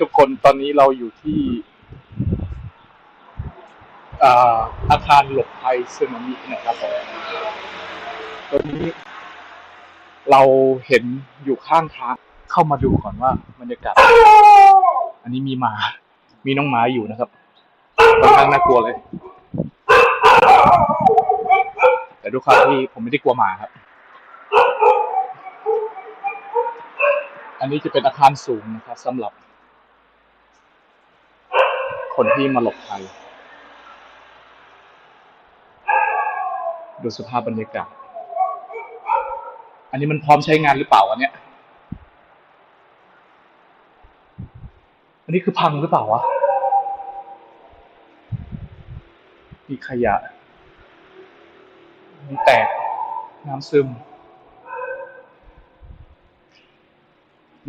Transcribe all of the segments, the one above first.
ทุกคนตอนนี้เราอยู่ที่อาคารหลบภัยสึนามินะครับผมตอนนี้เราเห็นอยู่ข้างทางเข้ามาดูก่อนว่าบรรยากาศ อันนี้มีหมา มีน้องหมาอยู่นะครับค่อนข้างน่ากลัวเลย แต่ด้วยความที่ผมไม่ได้กลัวหมาครับ อันนี้จะเป็นอาคารสูงนะครับสำหรับ คนที่มาหลบภัย ดูสภาพบรรยากาศ อันนี้มันพร้อมใช้งานหรือเปล่าอันเนี้ย อันนี้คือพังหรือเปล่าวะ มีขยะมันแตก น้ำซึม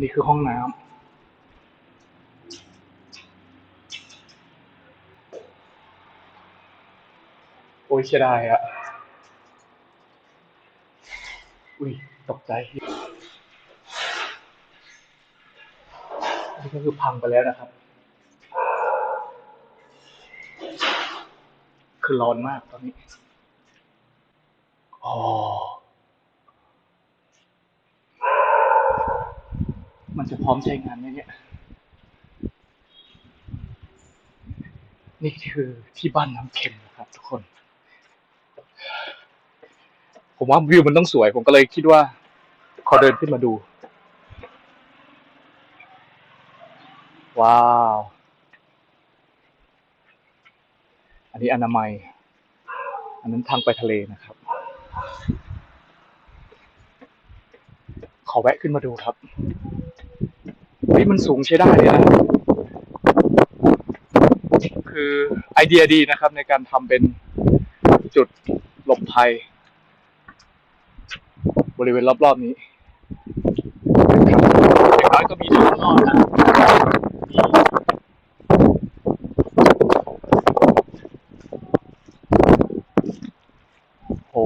นี่คือห้องน้ำ อ้ยเสียดายอะอุ้ยตกใจนี่ก็คือพังไปแล้วนะครับ คือร้อนมากตอนนี้อ๋อมันจะพร้อมใช้งานไหมเนี่ย นี่คือที่บ้านน้ำเค็มนะครับทุกคน ผมว่าวิวมันต้องสวย ผมก็เลยคิดว่า ขอเดินขึ้นมาดู ว้าว อันนี้อนามัย อันนั้นทางไปทะเลนะครับ ขอแวะขึ้นมาดูครับเฮ้ยมันสูงใช้ได้เลยนะคือไอเดียดีนะครับในการทำเป็นจุดหลบภัย บริเวณรอบๆนี้อย่างน้อยก็มีทางรอดนะมีโห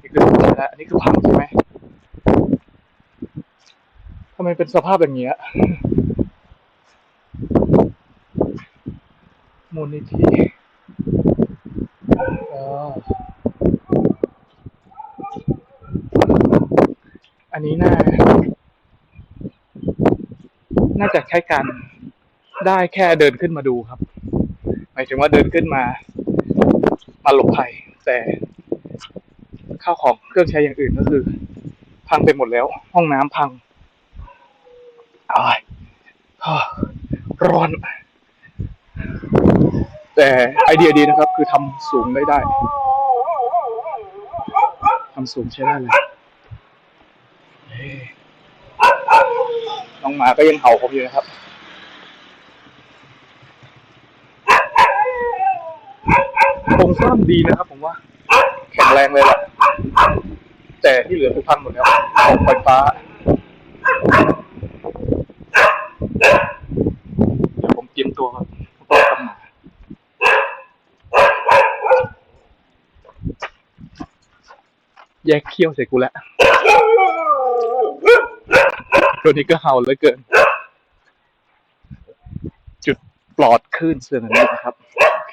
นี่คือใช่แล้วอันนี้คือพังใช่ไหมทำไมเป็นสภาพอย่างเงี้ยมูลนิธิเออ นี้น่า น่าจะใช้การได้แค่เดินขึ้นมาดูครับ หมายถึงว่าเดินขึ้นมา มาหลบภัย แต่ข้าวของเครื่องใช้อย่างอื่นก็คือ พังไปหมดแล้ว ห้องน้ำพังอ้ายร้อน แต่ไอเดียดีนะครับ คือทำสูงได้ได้ทำสูงใช้ได้เลยเฮ้ น้องหมาก็ยังเห่าผมอยู่นะครับโครงสร้างดีนะครับผมว่า แข็งแรงเลยแหละแต่ที่เหลือคือพังหมดแล้วของไฟฟ้า เดี๋ยวผมเตรียมตัวครับต้องทำหมาแยกเขี้ยวใส่กูแล้ว ตัวนี้ก็เห่าเหลือเกิน จุดปลอดคลื่นเสือนันนี้นะครับ โอเค